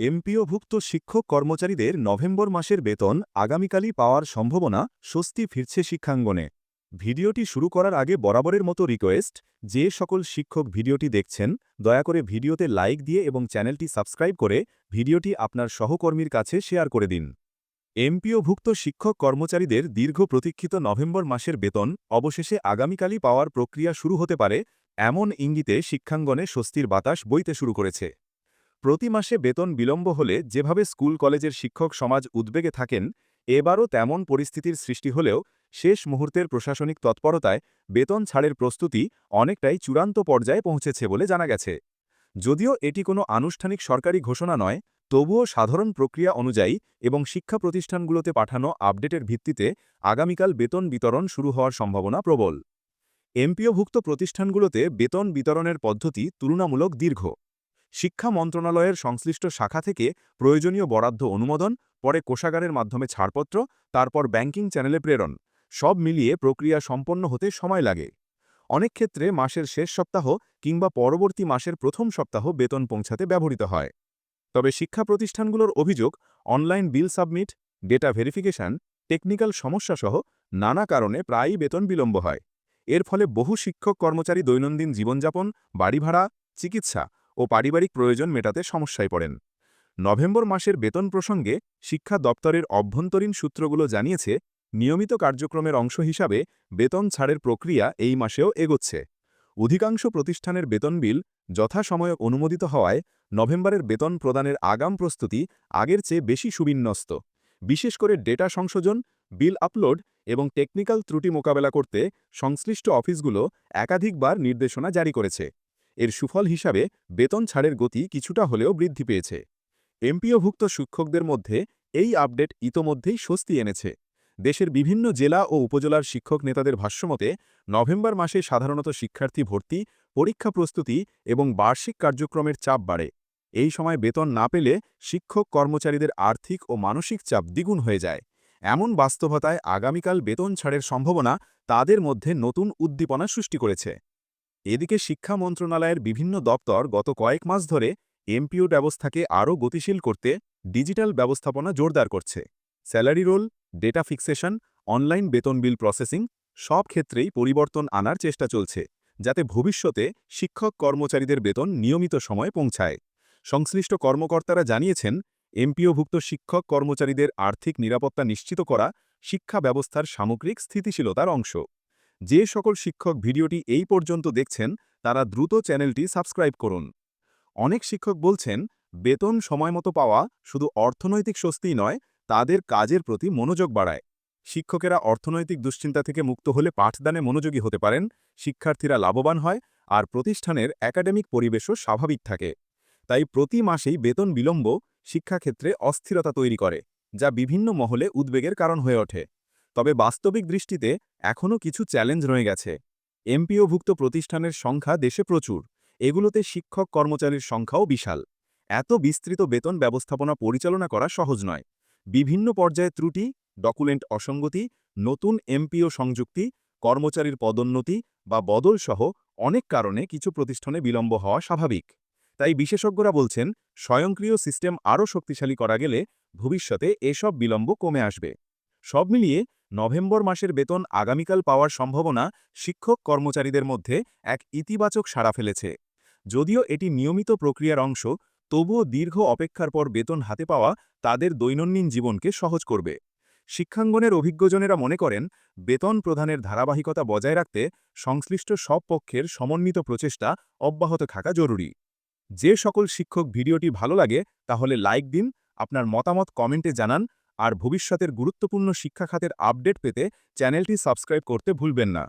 এমপিওভুক্ত শিক্ষক কর্মচারীদের নভেম্বর মাসের বেতন আগামীকালই পাওয়ার সম্ভাবনা স্বস্তি ফিরছে শিক্ষাঙ্গনে। ভিডিওটি শুরু করার আগে বরাবরের মতো রিকোয়েস্ট, যে সকল শিক্ষক ভিডিওটি দেখছেন, দয়া করে ভিডিওতে লাইক দিয়ে এবং চ্যানেলটি সাবস্ক্রাইব করে ভিডিওটি আপনার সহকর্মীর কাছে শেয়ার করে দিন। এমপিওভুক্ত শিক্ষক কর্মচারীদের দীর্ঘ প্রতীক্ষিত নভেম্বর মাসের বেতন অবশেষে আগামীকালই পাওয়ার প্রক্রিয়া শুরু হতে পারে, এমন ইঙ্গিতে শিক্ষাঙ্গনে স্বস্তির বাতাস বইতে শুরু করেছে। প্রতি মাসে বেতন বিলম্ব হলে যেভাবে স্কুল, কলেজের শিক্ষক সমাজ উদ্বেগে থাকেন, এবারও তেমন পরিস্থিতির সৃষ্টি হলেও শেষ মুহূর্তের প্রশাসনিক তৎপরতায় বেতন ছাড়ের প্রস্তুতি অনেকটাই চূড়ান্ত পর্যায়ে পৌঁছেছে বলে জানা গেছে। যদিও এটি কোনো আনুষ্ঠানিক সরকারি ঘোষণা নয়, তবুও সাধারণ প্রক্রিয়া অনুযায়ী এবং শিক্ষা প্রতিষ্ঠানগুলোতে পাঠানো আপডেটের ভিত্তিতে আগামীকাল বেতন বিতরণ শুরু হওয়ার সম্ভাবনা প্রবল। এমপিওভুক্ত প্রতিষ্ঠানগুলোতে বেতন বিতরণের পদ্ধতি তুলনামূলক দীর্ঘ। শিক্ষা মন্ত্রণালয়ের সংশ্লিষ্ট শাখা থেকে প্রয়োজনীয় বরাদ্দ অনুমোদন, পরে কোষাগারের মাধ্যমে ছাড়পত্র, তারপর ব্যাংকিং চ্যানেলে প্রেরণ। সব মিলিয়ে প্রক্রিয়া সম্পন্ন হতে সময় লাগে। অনেক ক্ষেত্রে মাসের শেষ সপ্তাহ কিংবা পরবর্তী মাসের প্রথম সপ্তাহ বেতন পৌঁছাতে ব্যবহৃত হয়। তবে শিক্ষা প্রতিষ্ঠানগুলোর অভিযোগ, online bill submit, data verification, technical সমস্যাসহ নানা কারণে প্রায়ই বেতন বিলম্ব হয়। এর ফলে বহু শিক্ষক কর্মচারী দৈনন্দিন জীবনযাপন, বাড়ি ভাড়া, চিকিৎসা ও পারিবারিক প্রয়োজন মেটাতে সমস্যায় পড়েন। নভেম্বর মাসের বেতন প্রসঙ্গে শিক্ষা দপ্তরের অভ্যন্তরীণ সূত্রগুলো জানিয়েছে, নিয়মিত কার্যক্রমের অংশ হিসাবে বেতন ছাড়ের প্রক্রিয়া এই মাসেও এগোচ্ছে। অধিকাংশ প্রতিষ্ঠানের বেতন বিল যথাসময়ে অনুমোদিত হওয়ায় নভেম্বরের বেতন প্রদানের আগাম প্রস্তুতি আগের চেয়ে বেশি সুবিন্যস্ত। বিশেষ করে ডেটা সংশোধন, বিল আপলোড এবং টেকনিক্যাল ত্রুটি মোকাবেলা করতে সংশ্লিষ্ট অফিসগুলো একাধিকবার নির্দেশনা জারি করেছে। এর সুফল হিসাবে বেতন ছাড়ের গতি কিছুটা হলেও বৃদ্ধি পেয়েছে। এমপিওভুক্ত শিক্ষকদের মধ্যে এই আপডেট ইতোমধ্যেই স্বস্তি এনেছে। দেশের বিভিন্ন জেলা ও উপজেলার শিক্ষক নেতাদের ভাষ্যমতে, নভেম্বর মাসে সাধারণত শিক্ষার্থী ভর্তি, পরীক্ষা প্রস্তুতি এবং বার্ষিক কার্যক্রমের চাপ বাড়ে। এই সময় বেতন না পেলে শিক্ষক কর্মচারীদের আর্থিক ও মানসিক চাপ দ্বিগুণ হয়ে যায়। এমন বাস্তবতায় আগামীকাল বেতন ছাড়ের সম্ভাবনা তাদের মধ্যে নতুন উদ্দীপনা সৃষ্টি করেছে। এদিকে শিক্ষা মন্ত্রণালয়ের বিভিন্ন দপ্তর গত কয়েক মাস ধরে এমপিও ব্যবস্থাকে আরও গতিশীল করতে ডিজিটাল ব্যবস্থাপনা জোরদার করছে। Salary roll, data fixation, online বেতন বিল প্রসেসিং সব ক্ষেত্রেই পরিবর্তন আনার চেষ্টা চলছে, যাতে ভবিষ্যতে শিক্ষক কর্মচারীদের বেতন নিয়মিত সময়ে পৌঁছায়। সংশ্লিষ্ট কর্মকর্তারা জানিয়েছেন, এমপিওভুক্ত শিক্ষক কর্মচারীদের আর্থিক নিরাপত্তা নিশ্চিত করা শিক্ষা ব্যবস্থার সামগ্রিক স্থিতিশীলতার অংশ। যে সকল শিক্ষক ভিডিওটি এই পর্যন্ত দেখছেন, তারা দ্রুত চ্যানেলটি সাবস্ক্রাইব করুন। অনেক শিক্ষক বলছেন, বেতন সময়মতো পাওয়া শুধু অর্থনৈতিক স্বস্তিই নয়, তাদের কাজের প্রতি মনোযোগ বাড়ায়। শিক্ষকেরা অর্থনৈতিক দুশ্চিন্তা থেকে মুক্ত হলে পাঠদানে মনোযোগী হতে পারেন, শিক্ষার্থীরা লাভবান হয় আর প্রতিষ্ঠানের একাডেমিক পরিবেশও স্বাভাবিক থাকে। তাই প্রতি মাসেই বেতন বিলম্ব শিক্ষাক্ষেত্রে অস্থিরতা তৈরি করে, যা বিভিন্ন মহলে উদ্বেগের কারণ হয়ে ওঠে। তবে বাস্তবিক দৃষ্টিতে এখনও কিছু চ্যালেঞ্জ রয়ে গেছে। এমপিওভুক্ত প্রতিষ্ঠানের সংখ্যা দেশে প্রচুর। এগুলোতে শিক্ষক কর্মচারীর সংখ্যাও বিশাল। এত বিস্তৃত বেতন ব্যবস্থাপনা পরিচালনা করা সহজ নয়। বিভিন্ন পর্যায়ে ত্রুটি, ডকুমেন্ট অসঙ্গতি, নতুন এমপিও সংযুক্তি, কর্মচারীর পদোন্নতি বা বদল সহ অনেক কারণে কিছু প্রতিষ্ঠানে বিলম্ব হওয়া স্বাভাবিক। তাই বিশেষজ্ঞরা বলছেন, স্বয়ংক্রিয় সিস্টেম আরও শক্তিশালী করা গেলে ভবিষ্যতে এসব বিলম্ব কমে আসবে। সব মিলিয়ে নভেম্বর মাসের বেতন আগামীকাল পাওয়ার সম্ভাবনা শিক্ষক কর্মচারীদের মধ্যে এক ইতিবাচক সাড়া ফেলেছে। যদিও এটি নিয়মিত প্রক্রিয়ার অংশ, তবুও দীর্ঘ অপেক্ষার পর বেতন হাতে পাওয়া তাদের দৈনন্দিন জীবনকে সহজ করবে। শিক্ষাঙ্গনের অভিজ্ঞজনেরা মনে করেন, বেতন প্রদানের ধারাবাহিকতা বজায় রাখতে সংশ্লিষ্ট সব পক্ষের সমন্বিত প্রচেষ্টা অব্যাহত থাকা জরুরি। যে সকল শিক্ষক ভিডিওটি ভালো লাগে, তাহলে লাইক দিন, আপনার মতামত কমেন্টে জানান আর ভবিষ্যতের গুরুত্বপূর্ণ শিক্ষা খাতের আপডেট পেতে চ্যানেলটি সাবস্ক্রাইব করতে ভুলবেন না।